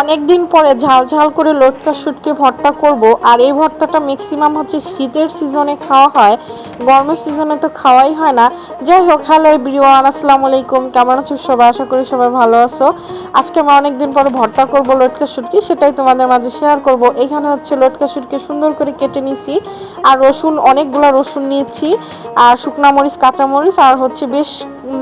অনেক দিন পরে ঝাল ঝাল করে লটকা শুটকি ভর্তা করব, আর এই ভর্তাটা ম্যাক্সিমাম হচ্ছে শীতের সিজনে খাওয়া হয়। গরমের সিজনে তো খাওয়াই হয় না। যাই হোক হ্যালো এভরিওয়ান আসসালামু আলাইকুম। কেমন আছো সবাই? আশা করি সবাই ভালো আছো। আজকে আমরা অনেকদিন পরে ভর্তা করব, লটকা শুটকি, সেটাই তোমাদের মাঝে শেয়ার করব। এখানে হচ্ছে লটকা শুটকি সুন্দর করে কেটে নিছি, আর রসুন, অনেকগুলো রসুন নিয়েছি, আর শুকনা মরিচ, কাঁচা মরিচ, আর হচ্ছে বেশ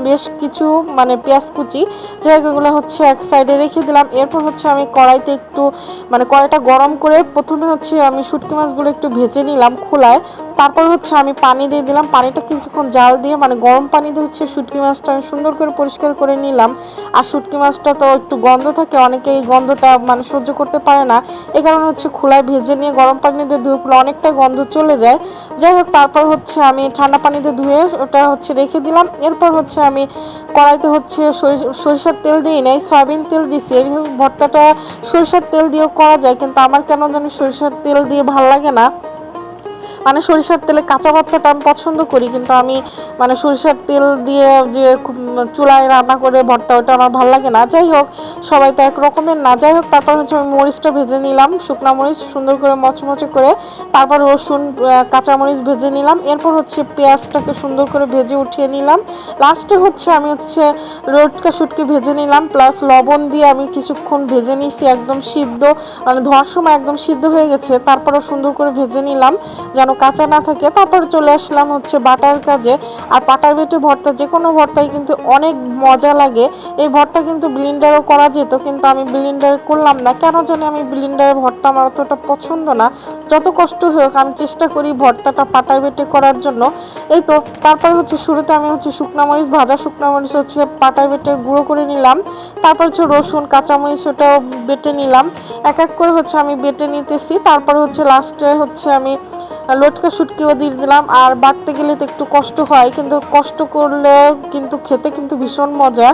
বেশ কিছু মানে পেঁয়াজ কুচি, জায়গাগুলো হচ্ছে এক সাইডে রেখে দিলাম। এরপর হচ্ছে আমি কড়াইতে একটু মানে কড়াইটা গরম করে প্রথমে হচ্ছে আমি শুটকি মাছগুলো একটু ভেজে নিলাম খোলায়। তারপর হচ্ছে আমি পানি দিয়ে দিলাম। পানিটা কিছুক্ষণ জাল দিয়ে মানে গরম পানি দিয়ে হচ্ছে শুটকি মাছটা আমি সুন্দর করে পরিষ্কার করে নিলাম। আর শুটকি মাছটা তো একটু গন্ধ থাকে, অনেকে এই গন্ধটা মানে সহ্য করতে পারে না। এই কারণে হচ্ছে খোলায় ভেজে নিয়ে গরম পানি দিয়ে ধুয়ে ফেলে অনেকটা গন্ধ চলে যায়। যাই হোক, তারপর হচ্ছে আমি ঠান্ডা পানিতে ধুয়ে ওটা হচ্ছে রেখে দিলাম। এরপর হচ্ছে আমি কড়াইতে হচ্ছে সরিষ- সরিষার তেল দিই নাই, সয়াবিন তেল দিছি। এই ভর্তাটা সরিষার তেল দিয়েও করা যায়, কিন্তু আমার কেন জানি সরিষার তেল দিয়ে ভালো লাগে না। মানে সরিষার তেলে কাঁচা ভর্তাটা আমি পছন্দ করি, কিন্তু আমি মানে সরিষার তেল দিয়ে যে চুলায় রান্না করে ভর্তা, ওটা আমার ভালো লাগে না। যাই হোক, সবাই তো এক রকমের না। যাই হোক, তারপর হচ্ছে আমি মরিচটা ভেজে নিলাম, শুকনা মরিচ সুন্দর করে মচমচে করে তারপর রসুন কাঁচা মরিচ ভেজে নিলাম। এরপর হচ্ছে পেঁয়াজটাকে সুন্দর করে ভেজে উঠিয়ে নিলাম। লাস্টে হচ্ছে আমি হচ্ছে রোটকা শুটকি ভেজে নিলাম, প্লাস লবণ দিয়ে আমি কিছুক্ষণ ভেজে নিছি, একদম সিদ্ধ মানে ধোয়ার সময় একদম সিদ্ধ হয়ে গেছে তারপরে সুন্দর করে ভেজে নিলাম, যেন কাঁচা না থাকে, তারপর চলে আসলাম হচ্ছে বাটার কাজে। আর পাটার বেটে ভর্তা, যে কোনো ভর্তাই কিন্তু অনেক মজা লাগে। এই ভর্তা কিন্তু ব্লিন্ডারও করা যেত, কিন্তু আমি ব্লিন্ডার করলাম না। কেন জানি আমি ব্লিন্ডারে ভর্তা আমার অতটা পছন্দ না। যত কষ্ট হোক, আমি চেষ্টা করি ভর্তাটা পাটায় বেটে করার জন্য। এই তো, তারপর হচ্ছে শুরুতে আমি হচ্ছে শুকনা মরিচ ভাজা, শুকনা মরিচ হচ্ছে পাটায় বেটে গুঁড়ো করে নিলাম। তারপর হচ্ছে রসুন কাঁচামরিচ ওটাও বেটে নিলাম। এক এক করে হচ্ছে আমি বেটে নিতেছি। তারপর হচ্ছে লাস্টে হচ্ছে আমি লটকা শুটকিও দিয়ে দিলাম। আর বাটতে গেলে তো একটু কষ্ট হয়, কিন্তু কষ্ট করলে কিন্তু খেতে কিন্তু ভীষণ মজা।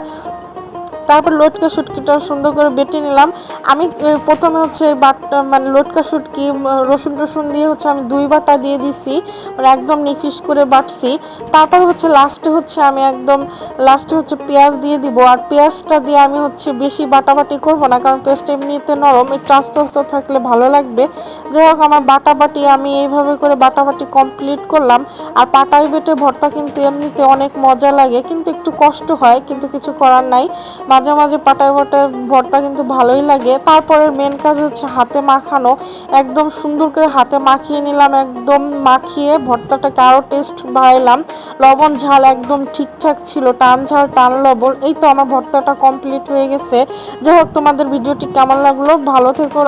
তারপর লটকা শুটকিটা সুন্দর করে বেটে নিলাম। আমি প্রথমে হচ্ছে বাটটা মানে লটকা শুটকি রসুন টসুন দিয়ে হচ্ছে আমি দুই বাটা দিয়ে দিছি মানে একদম নিফিস করে বাটছি। তারপর হচ্ছে লাস্টে হচ্ছে আমি একদম লাস্টে হচ্ছে পেঁয়াজ দিয়ে দিব। আর পেঁয়াজটা দিয়ে আমি হচ্ছে বেশি বাটাবাটি করব না, কারণ পেঁয়াজটা এমনিতে নরম, একটু আস্তে আস্তে থাকলে ভালো লাগবে। যাই হোক, আমার বাটাবাটি আমি এইভাবে করে বাটাবাটি কমপ্লিট করলাম। আর পাটায় বেটে ভর্তা কিন্তু এমনিতে অনেক মজা লাগে, কিন্তু একটু কষ্ট হয়, কিন্তু কিছু করার নাই। মাঝে মাঝে পাটায় পাটায় ভর্তা কিন্তু ভালোই লাগে। তারপরে মেন কাজ হচ্ছে হাতে মাখানো। একদম সুন্দর করে হাতে মাখিয়ে নিলাম, একদম মাখিয়ে ভর্তাটাকে আরও টেস্ট বাড়াইলাম। লবণ, ঝাল একদম ঠিকঠাক ছিল, টান ঝাল, টান লবণ, এই তো আমার ভর্তাটা কমপ্লিট হয়ে গেছে। যাই হোক, তোমাদের ভিডিওটি কেমন লাগল? ভালো থেকো